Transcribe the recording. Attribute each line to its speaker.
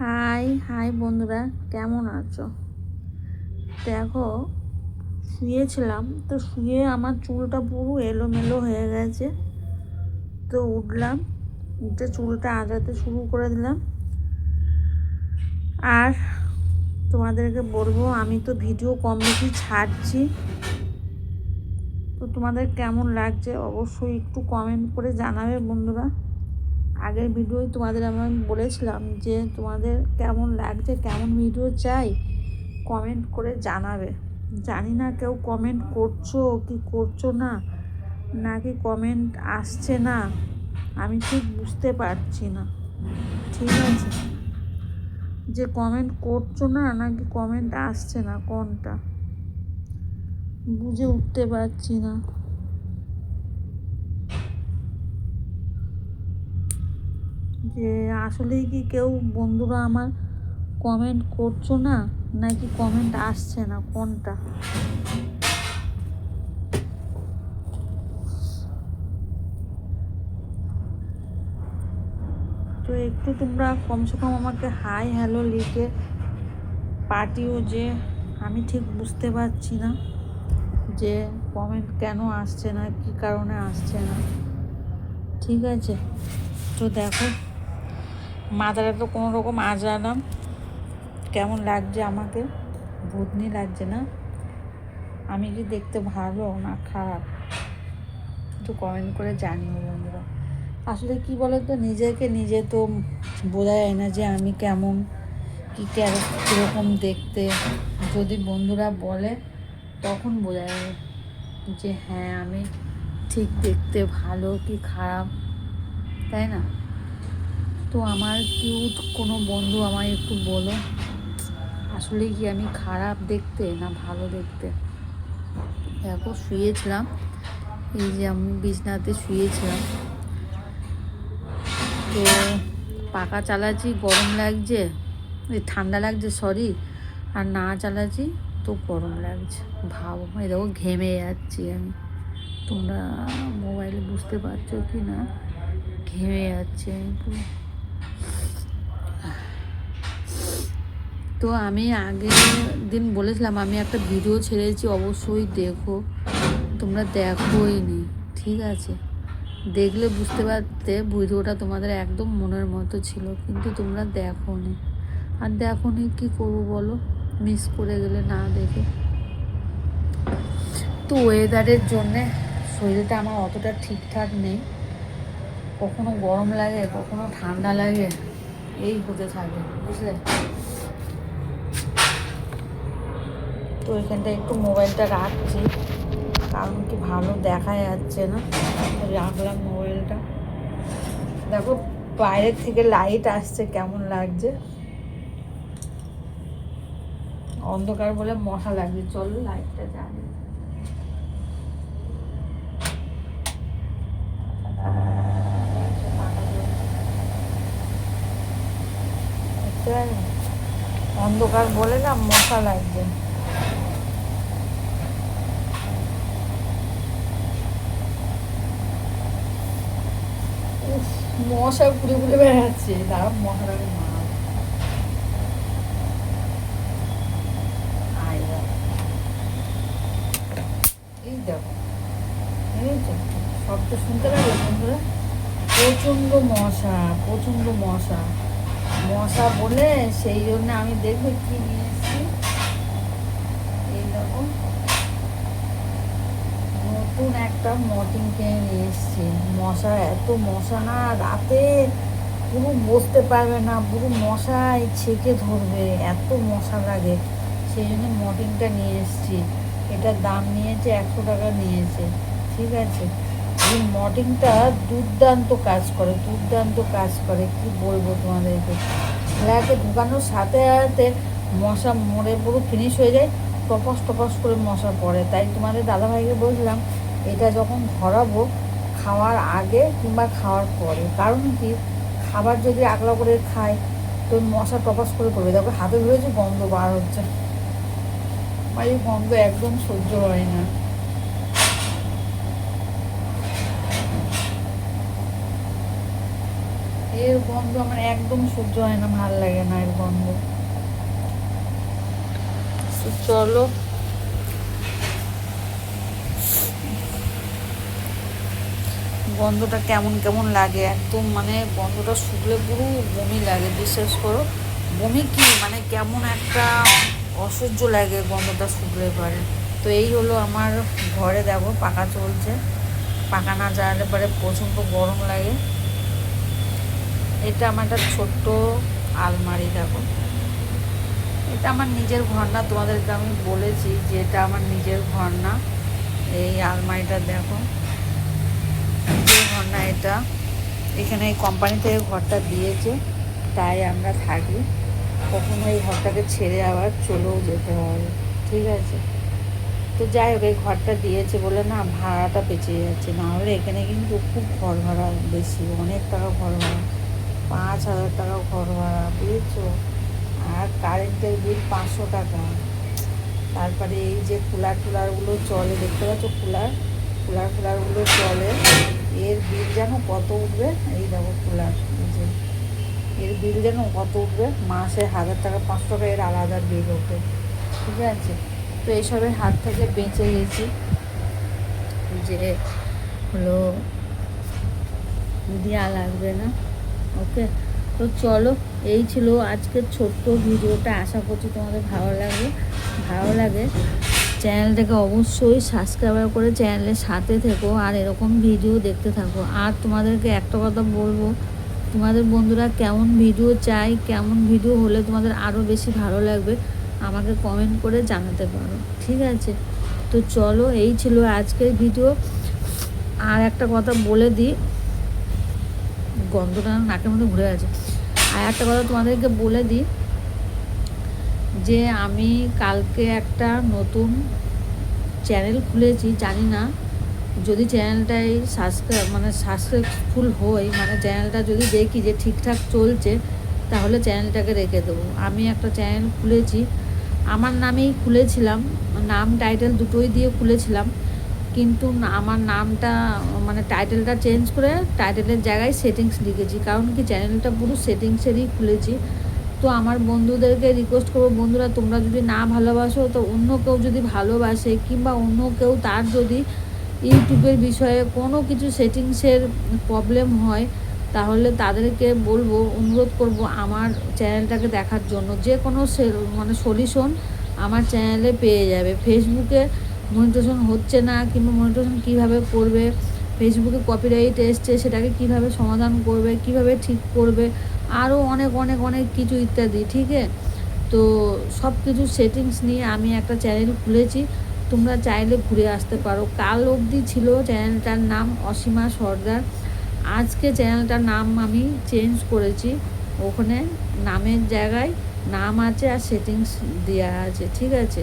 Speaker 1: High high বন্ধুরা, কেমন আছো? দেখো, শুয়েছিলাম, তো শুয়ে আমার চুলটা পুরো এলোমেলো হয়ে গেছে। তো উঠলাম, উঠে চুলটা আঁচাতে শুরু করে দিলাম। আর তোমাদেরকে বলব, আমি তো ভিডিও কম বেশি ছাড়ছি। তো তোমাদের কেমন লাগছে, অবশ্যই একটু কমেন্ট করে জানাবে বন্ধুরা। আগের ভিডিওয় তোমাদের আমি বলেছিলাম যে তোমাদের কেমন লাগছে, কেমন ভিডিও চাই কমেন্ট করে জানাবে। জানি না কেউ কমেন্ট করছ কি করছ না, নাকি কমেন্ট আসছে না, আমি ঠিক বুঝতে পারছি না। ঠিক আছে? যে কমেন্ট করছ না, নাকি কমেন্ট আসছে না, কোনটা? বুঝে উঠতে পারছি না। যে আসলেই কি কেউ বন্ধুরা আমার কমেন্ট করছ না? নাকি কমেন্ট আসছে না? কোনটা? তো একটু তোমরা কমসে কম আমাকে হাই হ্যালো লিখে পাঠিও যে আমি ঠিক বুঝতে পারছি না যে কমেন্ট কেন আসছে না, কি কারণে আসছে না। ঠিক আছে? তো দেখো। মাথাটা তো কোনো রকম আজরালাম কেমন লাগছে আমাকে? ভূতনি লাগছে না? আমি কি দেখতে ভালো না খারাপ? একটু কমেন্ট করে জানিও বন্ধুরা। আসলে কি বলো তো নিজেকে নিজে তো বোঝা যায় না যে আমি কেমন, কী কীরকম দেখতে। যদি বন্ধুরা বলে, তখন বোঝা যায় যে হ্যাঁ আমি ঠিক দেখতে ভালো কি খারাপ, তাই না? তো আমার কিউট কোনো বন্ধু আমায় একটু বলো। আসলে কি আমি খারাপ দেখতে না ভালো দেখতে? দেখো, শুয়েছিলাম। এই যে আমি বিছনাতে শুয়েছিলাম। তো পাকা চালাচ্ছি গরম লাগছে? এই ঠান্ডা লাগছে সরি আর না চালাচ্ছি তো গরম লাগছে। ভাবো, এই দেখো, ঘেমে যাচ্ছি আমি। তোমরা মোবাইলে বুঝতে পারছ কি না? ঘেমে যাচ্ছে আমি পুরো তো আমি আগের দিন বলেছিলাম, আমি একটা ভিডিও ছেড়েছি, অবশ্যই দেখো। তোমরা দেখোই নি, ঠিক আছে? দেখলে বুঝতে পারতে ভিডিওটা তোমাদের একদম মনের মতো ছিল, কিন্তু তোমরা দেখো নি। আর দেখো নি কী করব বলো? মিস করে গেলে না দেখে। তো ওয়েদারের জন্যে শরীরটা আমার অতটা ঠিকঠাক নেই। কখনো গরম লাগে, কখনো ঠান্ডা লাগে, এই হতে থাকে বুঝলে? তো এখানটা একটু মোবাইলটা রাখছি। কারণ কি ভালো দেখা যাচ্ছে না। রাখলাম মোবাইলটা। দেখো, বাইরের থেকে লাইট আসছে, কেমন লাগছে? অন্ধকার বলে মশা লাগছে। চলো লাইটটা জ্বালি। অন্ধকার বলে না মশা লাগছে। মশা ঘুরে ঘুরে বেড়াচ্ছে। তো শব্দ শুনতে পাবে বন্ধুরা? প্রচণ্ড মশা প্রচণ্ড মশা। মশা বলে সেই জন্য আমি দেখবে কি নিয়ে এসেছি? এই দেখো। নতুন একটা মটিং কিনে নিয়ে এসেছি। মশা, এত মশা না, রাতে পুরো বসতে পারবে না, পুরো মশায় ছেঁকে ধরবে, এত মশা লাগে। সেই জন্য মটিংটা নিয়ে এসেছি। এটার দাম নিয়েছে একশো টাকা নিয়েছে, ঠিক আছে? এই মটিংটা দুর্দান্ত কাজ করে, দুর্দান্ত কাজ করে, কি বলব তোমাদেরকে? ফ্ল্যাটে ঢুকানোর সাথে সাথে মশা মরে পুরো ফিনিশ হয়ে যায়, টপাস টপাস করে মশা পড়ে। তাই তোমাদের দাদাভাইকে বলছিলাম এটা যখন ধরাবো, খাওয়ার আগে কিংবা খাওয়ার পরে। কারণ কি? খাবার যদি আগলা করে খায় তো মশা টপাস করে পড়বে। দেখো হাতে ধরেছে গন্ধ বার হচ্ছে। আমার এই গন্ধ একদম সহ্য হয় না। এর গন্ধ আমার একদম সহ্য হয় না, ভালো লাগে না এর গন্ধ। চলো। গন্ধটা কেমন কেমন লাগে? একদম মানে গন্ধটা শুকলে পুরো বমি লাগে, বিশ্বাস করো। বমি কি? মানে কেমন একটা অসহ্য লাগে গন্ধটা শুকলে পারে। তো এই হলো আমার ঘরে দেখো, পাকা চলছে। পাকা না জ্বালালে পরে প্রচণ্ড গরম লাগে। এটা আমার একটা ছোট্ট আলমারি দেখো। এটা আমার নিজের ঘর না, তোমাদেরকে আমি বলেছি যে এটা আমার নিজের ঘর না। এই আলমারিটা দেখো। ঘর এটা। এখানে এই কোম্পানি থেকে ঘরটা দিয়েছে, তাই আমরা থাকি। কখনো এই ঘরটাকে ছেড়ে আবার চলেও যেতে হবে, ঠিক আছে? তো যাই হোক, এই ঘরটা দিয়েছে বলে না ভাড়াটা বেঁচে যাচ্ছে। না হলে এখানে কিন্তু খুব ঘর ভাড়া বেশি, অনেক টাকা ঘর ভাড়া, পাঁচ হাজার টাকা ঘর ভাড়া, বুঝেছ? আর কারেন্টের বিল পাঁচশো টাকা। তারপরে এই যে কুলার টুলারগুলো চলে, দেখতে পাচ্ছ কুলার কুলার ফুলারগুলো চলে। এর বিল যেন কত উঠবে? এই দেখো কুলার যে। এর বিল যেন কত উঠবে? মাসে হাজার টাকা, পাঁচশো টাকা এর আলাদা বিল ওঠে, ঠিক আছে? তো এইসবের হাত থেকে বেঁচে গেছি। যে হলো দেওয়া লাগবে না, ওকে? তো চলো, এই ছিল আজকের ছোট্ট ভিডিওটা। আশা করছি তোমাদের ভালো লাগবে, ভালো লাগে। চ্যানেলটাকে অবশ্যই সাবস্ক্রাইব করে চ্যানেলের সাথে থেকো আর এরকম ভিডিও দেখতে থাকো। আর তোমাদেরকে একটা কথা বলব, তোমাদের বন্ধুরা কেমন ভিডিও চাই কেমন ভিডিও হলে তোমাদের আরও বেশি ভালো লাগবে, আমাকে কমেন্ট করে জানাতে পারো, ঠিক আছে? তো চলো, এই ছিল আজকের ভিডিও আর একটা কথা বলে দিই, গন্ধটা নাকের মধ্যে ঘুরে আছে আর একটা কথা তোমাদেরকে বলে দিই যে আমি কালকে একটা নতুন চ্যানেল খুলেছি, জানি না। যদি চ্যানেলটাই সাবস্ক্রাইব মানে সাকসেসফুল হই মানে চ্যানেলটা যদি দেখি যে ঠিকঠাক চলছে, তাহলে চ্যানেলটাকে রেখে দেবো। আমি একটা চ্যানেল খুলেছি। আমার নামেই খুলেছিলাম। নাম, টাইটেল দুটোই দিয়ে খুলেছিলাম। কিন্তু আমার নামটা মানে টাইটেলটা চেঞ্জ করে টাইটেলের জায়গায় সেটিংস লিখেছি। কারণ কি, চ্যানেলটা পুরো সেটিংসেরই খুলেছি। তো আমার বন্ধুদেরকে রিকোয়েস্ট করব, বন্ধুরা, তোমরা যদি না ভালোবাসো, তো অন্য কেউ যদি ভালোবাসে কিংবা অন্য কেউ তার যদি ইউটিউবের বিষয়ে কোনো কিছু সেটিংসের প্রবলেম হয়, তাহলে তাদেরকে বলব, অনুরোধ করব আমার চ্যানেলটাকে দেখার জন্য। যে কোনো মানে সলিউশন আমার চ্যানেলে পেয়ে যাবে। ফেসবুকে মনিটেশন হচ্ছে না কিংবা মনিটেশন কীভাবে করবে ফেসবুকে কপিরাইট এসছে, সেটাকে কীভাবে সমাধান করবে, কীভাবে ঠিক করবে আরও অনেক অনেক অনেক কিছু ইত্যাদি, ঠিক? আছে তো সব কিছু সেটিংস নিয়ে আমি একটা চ্যানেল খুলেছি। তোমরা চাইলে ঘুরে আসতে পারো। কাল অবধি ছিল চ্যানেলটার নাম অসীমা সর্দার। আজকে চ্যানেলটার নাম আমি চেঞ্জ করেছি। ওখানে নামের জায়গায় নাম আছে আর সেটিংস দেওয়া আছে, ঠিক আছে?